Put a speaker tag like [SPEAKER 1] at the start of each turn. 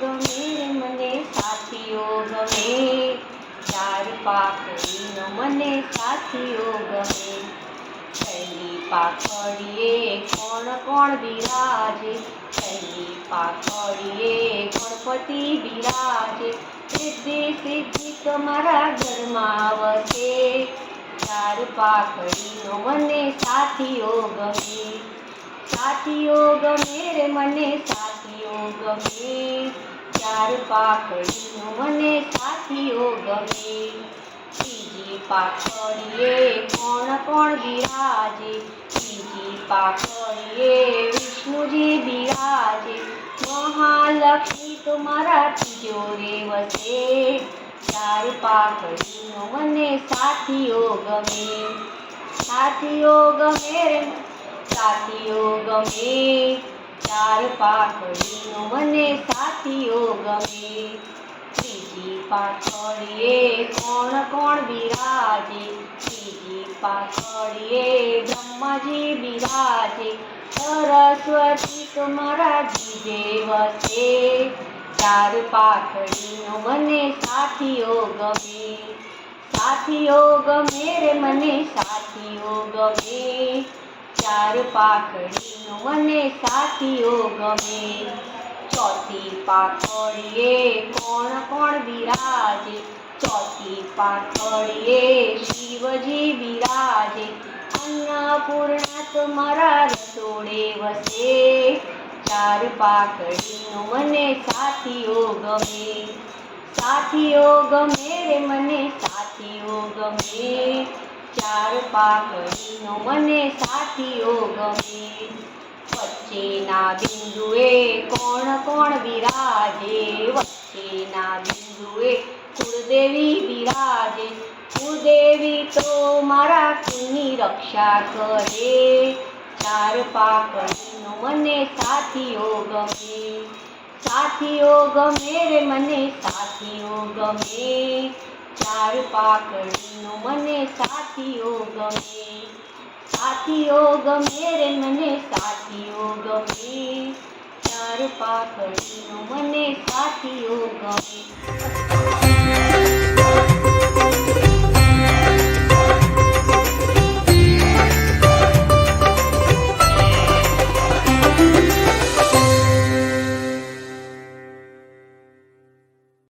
[SPEAKER 1] ગમે મને સાથીઓ, ગમે. ચાર પાખડીનો મને સાથીઓ, ગમે. પહેલી પાખડીએ કોણ કોણ બિરાજે? પહેલી પાખડીએ ગણપતિ બિરાજે? સિદ્ધિ સિદ્ધિ તમારા ઘરમાં વસે. ચાર પાખડીનો મને સાથીઓ, ગમે. સાથીઓ ગમે રે મને, સાથીઓ ગમે. ચાર પાખડીનો મને સાથીઓ ગમે. ત્રીજી પાખડીએ કોણ કોણ બિરાજે? ત્રીજી પાખડીએ વિષ્ણુજી બિરાજે. મહાલક્ષ્મી તો મારા તિજોરે વસે ચાર પાખડીનો મને સાથીઓ ગમે. સાથીઓ ગમે રે. સાથીઓ ગમે. ચાર પાટડીનો મને સાથીઓ ગમે. ત્રીજી પાટડીએ કોણ કોણ બિરાજે? ત્રીજી પાટડીએ બ્રહ્માજી બિરાજે. સરસ્વતી તમારા જીજે વસે ચાર પાટડીનો મને સાથીઓ ગમે. સાથીઓ ગમે રે મને, સાથીઓ ગમે. ચાર પાકડીનો મને સાથીઓ ગમે. ચોથી પાખડીએ કોણ કોણ બિરાજે? ચોથી પાખડીએ શિવજી બિરાજે. અન્નપૂર્ણા તમારા રસોડે વસે. ચાર પાકડીનો મને સાથીઓ ગમે. સાથીઓ ગમે રે મને, સાથીઓ ગમે. ચાર પાકડીનો મને, સાથીઓ ગમે. વચ્ચેના બિંદુએ કોણ કોણ બિરાજે વચ્ચેના બિંદુએ કુળદેવી વિરાજે. કુળદેવી તો મારા કુળની રક્ષા કરે. ચાર પાકડીનો મને, સાથીઓ ગમે. સાથીઓ ગમે રે મને, સાથીઓ ગમે. ચાર પાકડીનો મને, સાથીઓ ગમે. સાથીઓ ગમે રે મને, સાથીઓ ગમે. ચાર પાકડીનો મને, સાથીઓ ગમે.